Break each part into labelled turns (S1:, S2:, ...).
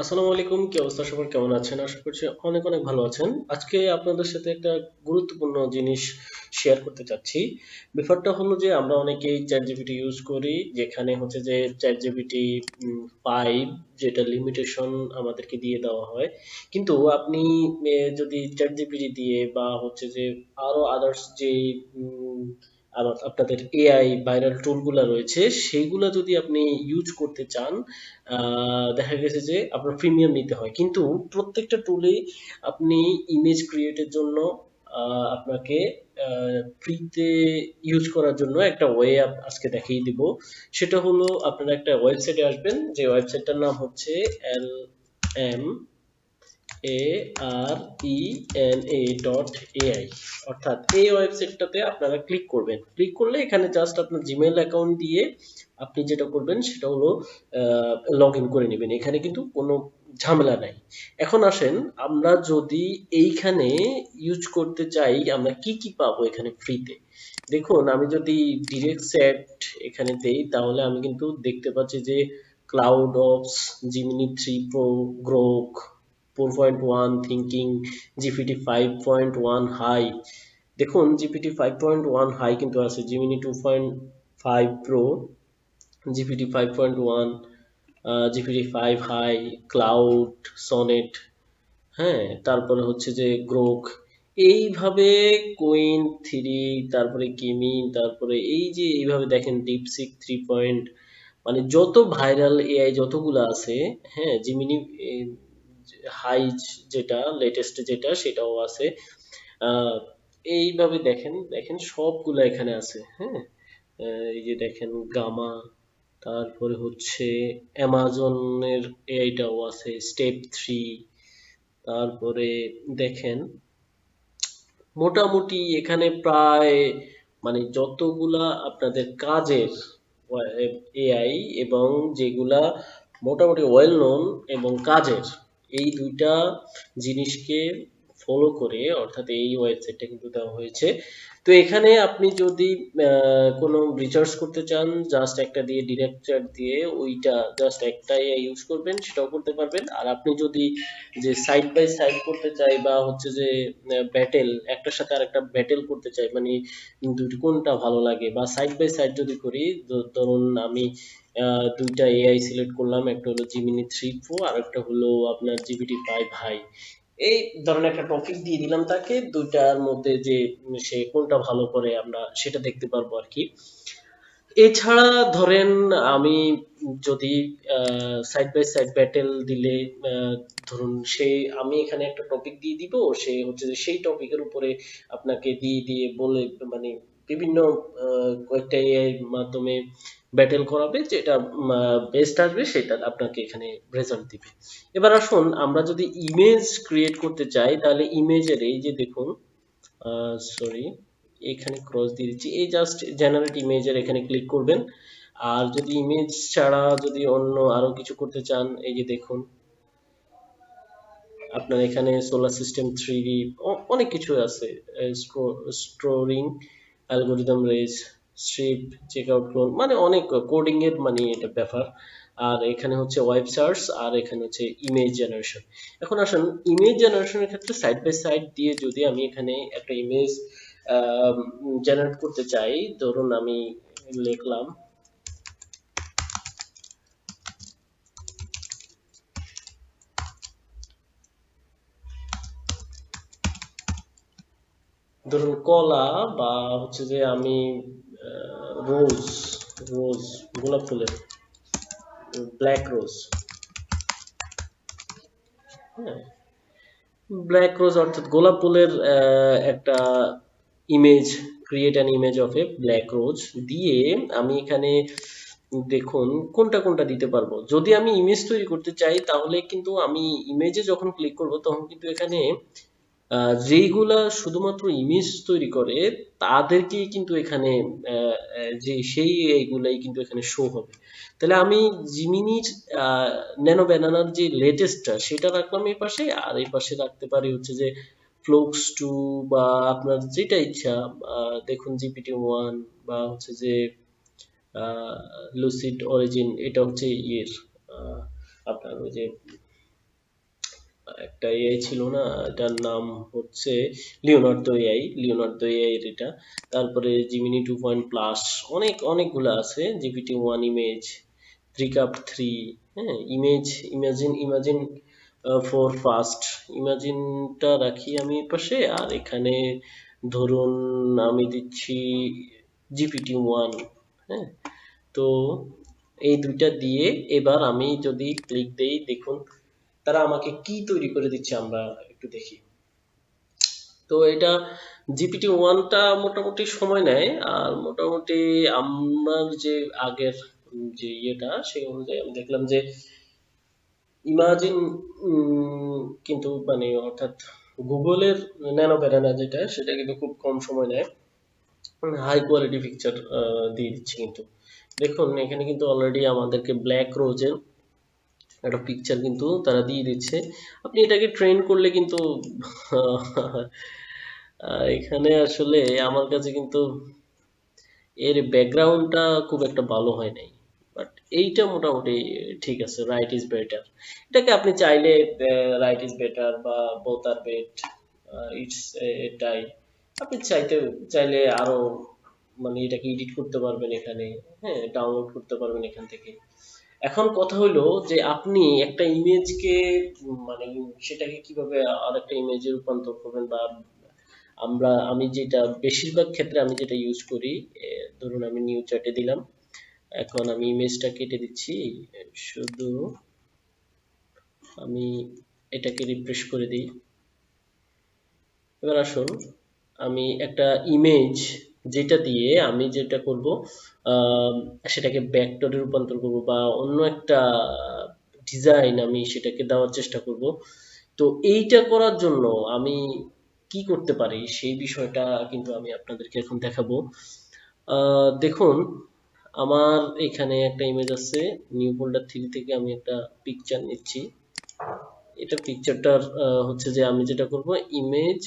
S1: আসসালামু আলাইকুম, কি অবস্থা? সবার কেমন আছেন? আশা করছি অনেক অনেক ভালো আছেন। আজকে আপনাদের সাথে একটা গুরুত্বপূর্ণ জিনিস শেয়ার করতে চাচ্ছি। ব্যাপারটা হলো যে আমরা অনেকেই চ্যাট ইউজ করি, যেখানে হচ্ছে যে চ্যাট জিপিটি যেটা লিমিটেশন আমাদেরকে দিয়ে দেওয়া হয়। কিন্তু আপনি যদি চ্যাট দিয়ে বা হচ্ছে যে আরও আদার্স যে আপনাদের এআই ভাইরাল টুলগুলো রয়েছে, সেইগুলো যদি আপনি ইউজ করতে চান দেখা গেছে যে আপনার প্রিমিয়াম নিতে হয়। কিন্তু প্রত্যেকটা টুলে আপনি ইমেজ ক্রিয়েটের জন্য আপনাকে ফ্রিতে ইউজ করার জন্য একটা ওয়ে আজকে দেখিয়ে দিব। সেটা হলো আপনারা একটা ওয়েবসাইটে আসবেন, যে ওয়েবসাইটটার নাম হচ্ছে L M A R E N A dot AI অর্থাৎ এই ওয়েবসাইটটাতে আপনারা ক্লিক করবেন। ক্লিক করলে এখানে জাস্ট আপনার জিমেল অ্যাকাউন্ট দিয়ে আপনি যেটা করবেন সেটা হলো লগ ইন করে নেবেন। এখানে কিন্তু কোনো ঝামেলা নাই। এখন আসেন, আমরা যদি এইখানে ইউজ করতে চাই, আমরা কি কি পাবো এখানে ফ্রিতে দেখুন, আমি যদি ডিরেক্ট সেট এখানে দেই, তাহলে আমি কিন্তু দেখতে পাচ্ছি যে Claude Opus Gemini three pro Grok 4.1 thinking GPT 5.1 high দেখুন জিপিটি 5.1 হাই কিন্তু আছে Gemini 2.5 pro GPT 5.1 GPT 5 high Claude Sonnet হ্যাঁ তারপরে হচ্ছে যে গ্রোক এইভাবে কোইন থ্রি তারপরে কিমি তারপরে এই যে এইভাবে দেখেন ডিপসিক থ্রি পয়েন্ট মানে যত ভাইরাল এআই যতগুলো আছে হ্যাঁ জিমিনি হাই যেটা লেটেস্ট যেটা, সেটাও আছে। এইভাবে দেখেন দেখেন সবগুলো এখানে আছে হ্যাঁ? এই যে দেখেন গামা তারপরে হচ্ছে অ্যামাজনের এইটাও আছে স্টেপ থ্রি তারপরে দেখেন, মোটামুটি এখানে প্রায় মানে যতগুলা আপনাদের কাজের এআই এবং যেগুলা মোটামুটি ওয়েল নোন এবং কাজের এই দুইটা জিনিসকে ফলো করে অর্থাৎ এই ওয়েবসাইটটা কিন্তু দেওয়া হয়েছে। তো এখানে আপনি যদি কোনো রিচার্জ করতে চান জাস্ট একটা দিয়ে ডিরেক্ট চ্যাট দিয়ে, ওইটা জাস্ট একটাই ইউজ করবেন, সেটাও করতে পারবেন। আর আপনি যদি যে সাইড বাই সাইড করতে চাই বা হচ্ছে যে ব্যাটেল একটার সাথে আরেকটা ব্যাটেল করতে চাই মানে দুটি কোনটা ভালো লাগে? বা সাইড বাই সাইড যদি করি ধরুন আমি দুইটা এআই সিলেক্ট করলাম, একটা হলো জিমিনি থ্রি প্রো আর একটা হলো আপনার জিবিটি ফাইভ হাই এই ধরনের একটা টপিক দিয়ে দিলাম তাকে, দুইটার মধ্যে যে সে কোনটা ভালো করে আমরা সেটা দেখতে পারব আর কি। এছাড়া ধরেন আমি যদি সাইড বাই সাইড ব্যাটেল দিলে ধরুন সে, আমি এখানে একটা টপিক দিয়ে দিব, সে হচ্ছে যে সেই টপিকের উপরে আপনাকে দিয়ে দিয়ে বলে মানে বিভিন্ন কয়েকটা এআই মাধ্যমে ব্যাটেল করাবে, যেটা বেস্ট আসবে, সেটা আপনাকে এখানে রেজাল্ট দিবে। এবার আসুন, আমরা যদি ইমেজ ক্রিয়েট করতে চাই, তাহলে ইমেজের এই যে দেখুন সরি এখানে ক্রস দিয়ে দিচ্ছি। এই জাস্ট জেনারেট ইমেজের এখানে ক্লিক করবেন। আর যদি ইমেজ ছাড়া যদি অন্য আরও কিছু করতে চান, এই যে দেখুন। আপনার এখানে সোলার সিস্টেম থ্রি অনেক কিছু আছে। স্টোরিং অ্যালগোরিদম রেজ স্ট্রিপ চেক আউট ক্লোন মানে অনেক কোডিং এর মানে এটা ব্যাপার। আর এখানে হচ্ছে ওয়েব সার্চ আর এখানে হচ্ছে ইমেজ জেনারেশন এখন আসুন ইমেজ জেনারেশনের ক্ষেত্রে সাইড বাই সাইড দিয়ে যদি আমি এখানে একটা ইমেজ জেনারেট করতে চাই, ধরুন আমি লিখলাম, ধরুন কলা বা হচ্ছে যে আমি রোজ রোজ গোলাপ ফুলের ব্ল্যাক রোজ হ্যাঁ ব্ল্যাক রোজ অর্থাৎ গোলাপ ফুলের একটা image create an image of a black rose দিয়ে আমি এখানে দেখুন কোনটা কোনটা দিতে পারব। যদি আমি ইমেজ তৈরি করতে চাই, তাহলে কিন্তু আমি ইমেজে যখন ক্লিক করব, তখন কিন্তু এখানে যেইগুলা শুধুমাত্র ইমেজ তৈরি করে, তাদেরকেই কিন্তু এখানে যে সেই এইগুলাই কিন্তু এখানে শো হবে। তাহলে আমি জিমিনির ন্যানো ব্যানানার যে লেটেস্টটা সেটা রাখলাম এই পাশে, আর এই পাশে রাখতে পারি হচ্ছে যে ফ্লোক্স টু বা আপনার যেটা ইচ্ছা দেখুন জিপিটি ওয়ান বা হচ্ছে যে লুসিড অরিজিন এটা হচ্ছে ইয়ের আপনার ওই যে, একটা এআই ছিল না, এটার নাম হচ্ছে লিওনার্দো এআই লিওনার্দো এআই এর এটা। তারপরে জিমিনি টু পয়েন্ট প্লাস অনেক, অনেকগুলো আছে জিপিটি ওয়ান ইমেজ থ্রি কাপ থ্রি হ্যাঁ image Imagen Imagen four fast ইমাজিনটা রাখি আমি পাশে, আর এখানে ধরুন আমি দিচ্ছি জিপিটি ওয়ান হ্যাঁ? তো এই দুইটা দিয়ে এবার আমি যদি ক্লিক দেই, দেখুন তারা আমাকে কি তৈরি করে দিচ্ছে আমরা একটু দেখি। তো এটা জিপিটি ওয়ানটা মোটামুটি সময় নেয়, আর মোটামুটি আমার যে আগের যে ইয়েটা, সেই অনুযায়ী আমি দেখলাম যে ইমাজিন কিন্তু মানে অর্থাৎ গুগলের ন্যানো ব্যানানা যেটা, সেটা কিন্তু খুব কম সময় নেয়। হাই কোয়ালিটি পিকচার দিয়ে দিচ্ছে কিন্তু। দেখুন, এখানে কিন্তু অলরেডি আমাদেরকে ব্ল্যাক রোজের একটা পিকচার কিন্তু তারা দিয়ে দিচ্ছে। আপনি এটাকে ট্রেন করলে কিন্তু এখানে আসলে আমার কাছে কিন্তু এর ব্যাকগ্রাউন্ডটা খুব একটা ভালো হয় নাই। এইটা মোটামুটি ঠিক আছে রাইট ইজ বেটার এটাকে আপনি চাইলে রাইট ইজ বেটার বা বোথ আর বেট ইটস এটাই। আপনি চাইতে, চাইলে আরও মানে এটাকে এডিট করতে পারবেন এখানে হ্যাঁ ডাউনলোড করতে পারবেন এখান থেকে। এখন কথা হলো যে আপনি একটা ইমেজকে মানে সেটাকে কীভাবে আর একটা ইমেজে রূপান্তর করবেন বা আমরা, আমি যেটা, বেশিরভাগ ক্ষেত্রে আমি যেটা ইউজ করি ধরুন আমি নিউ চ্যাটে দিলাম। এখন আমি ইমেজটা কেটে দিচ্ছি। শুধু আমি এটাকে রিফ্রেশ করে দিই। এবার আসুন, আমি একটা ইমেজ যেটা দিয়ে আমি যেটা করব সেটাকে ব্যাকটরে রূপান্তর করব বা অন্য একটা ডিজাইন আমি সেটাকে দেওয়ার চেষ্টা করব। তো এইটা করার জন্য আমি কি করতে পারি সেই বিষয়টা কিন্তু আমি আপনাদেরকে এখন দেখাবো। দেখুন আমার এখানে একটা ইমেজ আছে নিউ ফোল্ডার থ্রি থেকে আমি একটা পিকচার নিচ্ছি। এটা পিকচারটার হচ্ছে যে আমি যেটা করব ইমেজ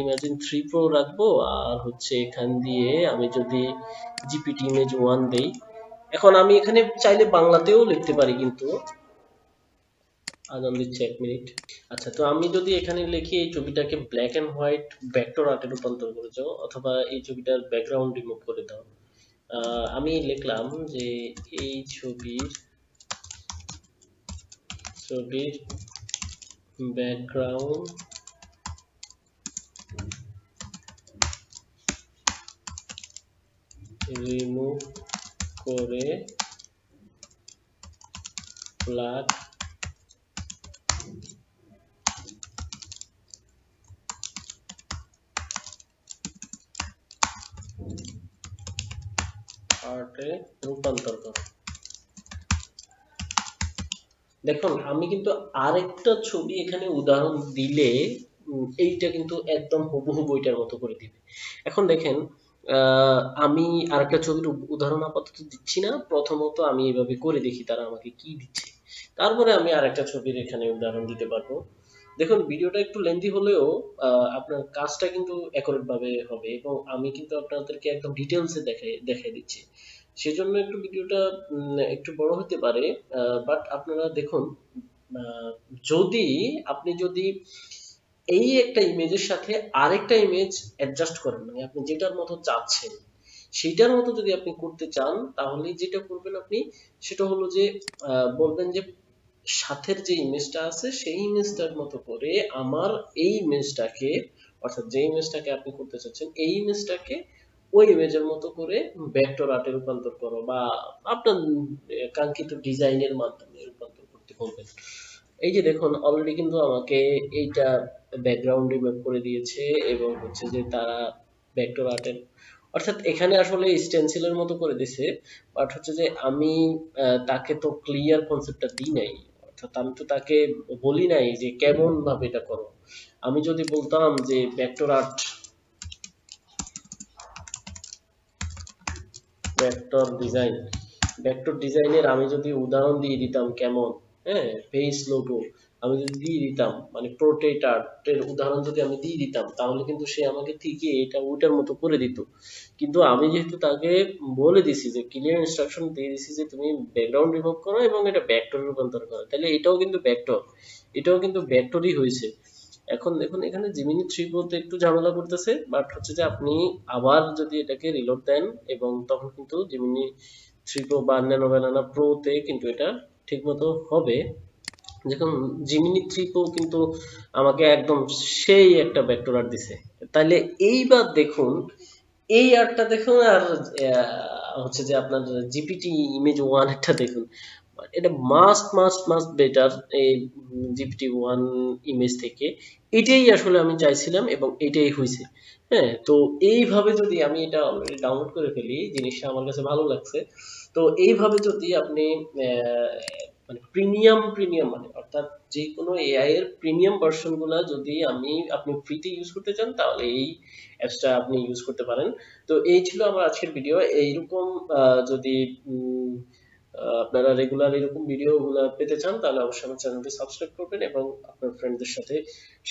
S1: ইমাজিন থ্রি প্রো রাখব, আর হচ্ছে এখান দিয়ে আমি যদি জিপিটি ইমেজ ওয়ান দেই। এখন আমি এখানে চাইলে বাংলাতেও লিখতে পারি কিন্তু। আজান দিচ্ছে এক মিনিট আচ্ছা তো আমি যদি এখানে লিখি এই ছবিটাকে ব্ল্যাক এন্ড হোয়াইট ভেক্টর আর্টে রূপান্তর করে দাও, অথবা এই ছবিটার ব্যাকগ্রাউন্ড রিমুভ করে দাও। আমি লিখলাম যে এই ছবির ছবির ব্যাকগ্রাউন্ড রিমুভ করে ব্ল্যাক আর্টে রূপান্তর করো। দেখুন, আমি কিন্তু আরেকটা ছবি এখানে উদাহরণ দিলে এইটা কিন্তু একদম হুবহু বইটার মতো করে দিবে। এখন দেখেন আমি আরেকটা ছবির উদাহরণ আপাতত দিচ্ছি না। প্রথমত আমি এভাবে করে দেখি তারা আমাকে কি দিচ্ছে। তারপরে আমি আরেকটা ছবির এখানে উদাহরণ দিতে পারব। দেখুন ভিডিওটা একটু লেন্দি হলেও আপনার কাজটা কিন্তু অ্যাকুরেট ভাবে হবে এবং আমি কিন্তু আপনাদেরকে একদম ডিটেলসে দেখাই দেখাই দিচ্ছি। সেজন্য একটু ভিডিওটা একটু বড় হতে পারে বাট আপনারা দেখুন যদি আপনি যদি এই একটা ইমেজের সাথে আরেকটা ইমেজ অ্যাডজাস্ট করেন মানে আপনি যেটার মতো চাচ্ছেন সেটার মতো যদি আপনি করতে চান, তাহলে যেটা করবেন আপনি, সেটা হলো যে বলবেন যে সাথের যে ইমেজটা আছে, সেই ইমেজটার মতো করে আমার এই ইমেজটাকে অর্থাৎ যে ইমেজটাকে আপনি করতে চাচ্ছেন, এই ইমেজটাকে ওই ইমেজের মতো করে ভেক্টর আর্টে রূপান্তর করো বা আপনার কাঙ্ক্ষিত ডিজাইনের মাধ্যমে রূপান্তর করতে বলবেন। এই যে দেখুন অলরেডি কিন্তু আমাকে এইটা ব্যাকগ্রাউন্ড রিমুভ করে দিয়েছে এবং হচ্ছে যে তারা ভেক্টর আর্টের অর্থাৎ এখানে আসলে স্টেন্সিলের মতো করে দিছে বাট হচ্ছে যে আমি তাকে তো ক্লিয়ার কনসেপ্টটা দিই নাই। অর্থাৎ আমি তো তাকে বলি নাই যে কেমন ভাবে এটা করো। আমি যদি বলতাম যে vector art vector design vector ডিজাইনের আমি যদি উদাহরণ দিয়ে দিতাম কেমন হ্যাঁ ফেস লোগো আমি যদি দিয়ে দিতাম মানে প্রোটেটারের উদাহরণ যদি আমি দিয়ে দিতাম, তাহলে কিন্তু সে আমাকে ঠিকই এটা ওইটার মতো করে দিত। কিন্তু আমি যেহেতু তাকে বলে দিছি যে ক্লিয়ার ইনস্ট্রাকশন দিয়ে দিছি যে, তুমি ব্যাকগ্রাউন্ড রিমুভ করো এবং এটা ভেক্টরে রূপান্তর করো, তাহলে এটাও কিন্তু ভেক্টর এটাও কিন্তু ভেক্টরই হয়েছে। এখন দেখুন, এখানে জিমিনি থ্রি প্রোতে একটু ঝামেলা করতেছে বাট হচ্ছে যে আপনি আবার যদি এটাকে রিলোড দেন এবং তখন কিন্তু জিমিনি থ্রি প্রো বা ন্যানো ব্যানানা প্রোতে কিন্তু এটা ঠিকমতো হবে। দেখুন জিমিনি থ্রি প্রো কিন্তু আমাকে একদম সেই একটা আর্ট দিছে। তাহলে এইবার দেখুন, এই আর্টটা দেখুন আর হচ্ছে যে আপনার জিপিটি ইমেজ ওয়ান একটা দেখুন। এটা মাস্ট মাস্ট মাস্ট বেটার এই জিপিটি ওয়ান ইমেজ থেকে। এটাই আসলে আমি চাইছিলাম এবং এটাই হয়েছে হ্যাঁ তো এইভাবে যদি আমি এটা অলরেডি ডাউনলোড করে ফেলি, জিনিসটা আমার কাছে ভালো লাগছে। তো এইভাবে যদি আপনি মানে প্রিমিয়াম প্রিমিয়াম মানে। অর্থাৎ যে কোনো এআই এর প্রিমিয়াম ভার্সনগুলা যদি আমি, আপনি ফ্রিতে ইউজ করতে চান, তাহলে এই অ্যাপসটা আপনি ইউজ করতে পারেন। তো এই ছিল আমার আজকের ভিডিও এইরকম যদি আপনারা রেগুলার এরকম ভিডিও গুলা পেতে চান, তাহলে অবশ্যই আমার চ্যানেলটি সাবস্ক্রাইব করবেন এবং আপনার ফ্রেন্ডদের সাথে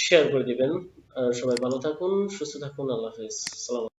S1: শেয়ার করে দিবেন। সবাই ভালো থাকুন, সুস্থ থাকুন, আল্লাহ হাফেজ। সালাম